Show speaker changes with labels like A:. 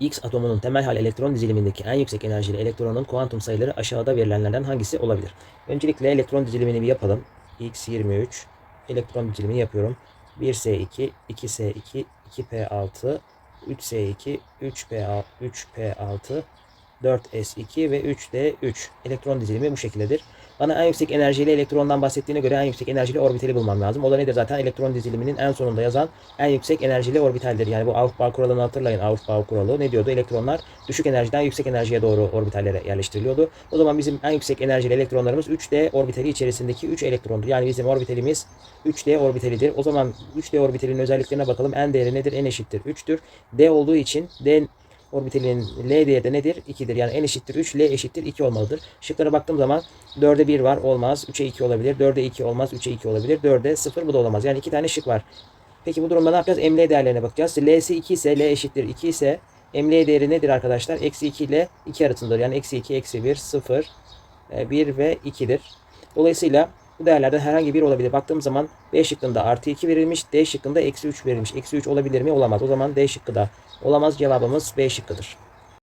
A: X atomunun temel hal elektron dizilimindeki en yüksek enerjili elektronun kuantum sayıları aşağıda verilenlerden hangisi olabilir? Öncelikle elektron dizilimini bir yapalım. X 23 elektron dizilimini yapıyorum. 1S2, 2S2, 2P6, 3S2, 3P6, 3P6, 4S2 ve 3D3 elektron dizilimi bu şekildedir. Bana en yüksek enerjili elektrondan bahsettiğine göre en yüksek enerjili orbitali bulmam lazım. O da nedir zaten? Elektron diziliminin en sonunda yazan en yüksek enerjili orbitaldir. Yani bu Aufbau kuralını hatırlayın. Aufbau kuralı ne diyordu? Elektronlar düşük enerjiden yüksek enerjiye doğru orbitallere yerleştiriliyordu. O zaman bizim en yüksek enerjili elektronlarımız 3D orbitali içerisindeki 3 elektrondur. Yani bizim orbitalimiz 3D orbitalidir. O zaman 3D orbitalinin özelliklerine bakalım. En değeri nedir? En eşittir 3'tür. D olduğu için D orbitalinin L değeri de nedir? 2'dir. Yani n eşittir 3, L eşittir 2 olmalıdır. Şıklara baktığım zaman 4'e 1 var olmaz. 3'e 2 olabilir. 4'e 2 olmaz. 3'e 2 olabilir. 4'e 0 bu da olamaz. Yani iki tane şık var. Peki bu durumda ne yapacağız? ML değerlerine bakacağız. L'si 2 ise L eşittir 2 ise ML değeri nedir arkadaşlar? Eksi 2 ile 2 arasındadır. Yani eksi 2, eksi 1, 0, 1 ve 2'dir. Dolayısıyla bu değerlerden herhangi bir olabilir. Baktığım zaman B şıkkında artı 2 verilmiş. D şıkkında eksi 3 verilmiş. Eksi 3 olabilir mi? Olamaz. O zaman D şıkkı da olamaz. Cevabımız B şıkkıdır.